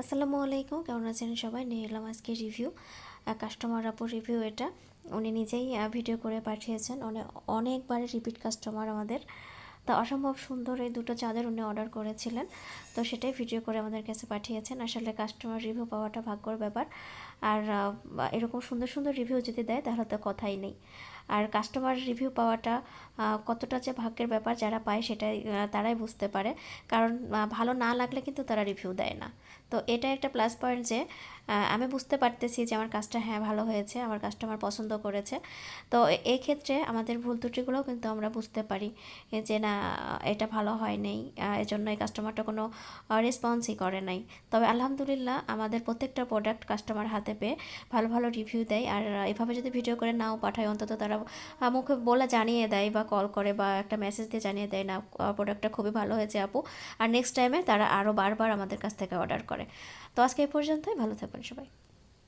আসসালামু আলাইকুম, কেমন আছেন সবাই? নিয়ে এলাম আজকে রিভিউ কাস্টমার আপুর রিভিউ এটা। উনি নিজেই ভিডিও করে পাঠিয়েছেন। অনেক অনেকবারে রিপিট কাস্টমার আমাদের। তা অসম্ভব সুন্দর এই দুটো চাদর উনি অর্ডার করেছিলেন। তো সেটাই ভিডিও করে আমাদের কাছে পাঠিয়েছেন। আসলে কাস্টমার রিভিউ পাওয়াটা ভাগ্যর ব্যাপার। আর এরকম সুন্দর সুন্দর রিভিউ যদি দেয়, তাহলে তো কথাই নেই। আর কাস্টমার রিভিউ পাওয়াটা কতটা যে ভাগ্যের ব্যাপার যারা পায় সেটাই তারাই বুঝতে পারে। কারণ ভালো না লাগলে কিন্তু তারা রিভিউ দেয় না। তো এটা একটা প্লাস পয়েন্ট যে আমি বুঝতে পারতেছি যে আমার কাজটা হ্যাঁ ভালো হয়েছে, আমার কাস্টমার পছন্দ করেছে। তো এই ক্ষেত্রে আমাদের ভুল ত্রুটিগুলোও কিন্তু আমরা বুঝতে পারি যে না, এটা ভালো হয় নাই এজন্য এই কাস্টমারটা কোনো রেসপন্সই করে নাই। তবে আলহামদুলিল্লাহ আমাদের প্রত্যেকটা প্রোডাক্ট কাস্টমার হাতে পেয়ে ভালো ভালো রিভিউ দেয়। আর এভাবে যদি ভিডিও করে নাও পাঠায়, অন্তত তারা মুখে বলা জানিয়ে দেয় বা কল করে বা একটা মেসেজ দিয়ে জানিয়ে দেয়, না প্রোডাক্টটা খুবই ভালো হয়েছে আপু। আর নেক্সট টাইমে তারা আরও বারবার আমাদের কাছ থেকে অর্ডার করে। তো আজকে এই পর্যন্তই, ভালো থাকবেন সবাই।